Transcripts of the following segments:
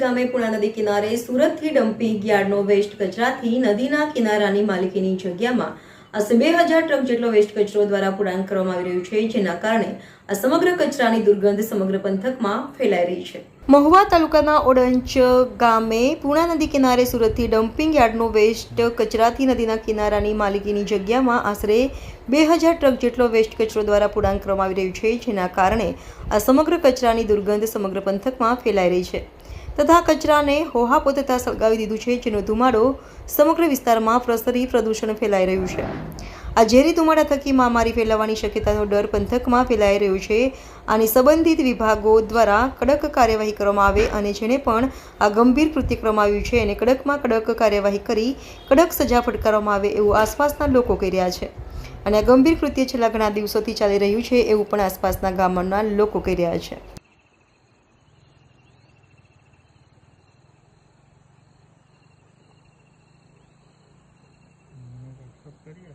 ગામે પુણા નદી કિનારે સુરતથી ડમ્પિંગ યાર્ડનો વેસ્ટ કચરાથી નદીના કિનારાની માલિકીની જગ્યામાં આશરે બે હજાર ટ્રક જેટલો વેસ્ટ કચરો દ્વારા પુરાણ કરવામાં આવી રહ્યું છે, જેના કારણે આ સમગ્ર કચરાની દુર્ગંધ સમગ્ર પંથકમાં ફેલાઈ રહી છે. મહુવા તાલુકાના ઓડંચ ગામે પૂર્ણા નદી કિનારે સુરતથી ડમ્પિંગ યાર્ડનો વેસ્ટ કચરાથી નદીના કિનારાની માલિકીની જગ્યામાં આશરે બે હજાર ટ્રક જેટલો વેસ્ટ કચરો દ્વારા પુડાણ કરવામાં આવી રહ્યું છે, જેના કારણે આ સમગ્ર કચરાની દુર્ગંધ સમગ્ર પંથકમાં ફેલાઈ રહી છે. તથા કચરાને હોહાપો તથા સળગાવી દીધું છે, જેનો ધુમાડો સમગ્ર વિસ્તારમાં પ્રસરી પ્રદૂષણ ફેલાઈ રહ્યું છે. આ ઝેરી ધુમાડા થકી મહામારી ફેલાવાની શક્યતાનો ડર પંથકમાં ફેલાઈ રહ્યો છે. અને સંબંધિત વિભાગો દ્વારા કડક કાર્યવાહી કરવામાં આવે અને જેણે પણ આ ગંભીર કૃત્ય આવ્યું છે એને કડકમાં કડક કાર્યવાહી કરી કડક સજા ફટકારવામાં આવે એવું આસપાસના લોકો કહી રહ્યા છે. અને આ ગંભીર કૃત્ય છેલ્લા ઘણા દિવસોથી ચાલી રહ્યું છે એવું પણ આસપાસના ગામના લોકો કહી રહ્યા છે. કરીએ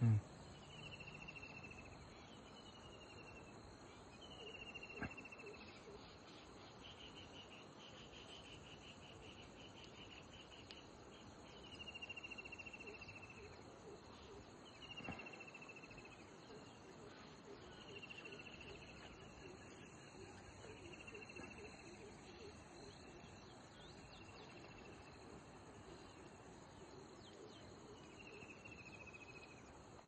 嗯。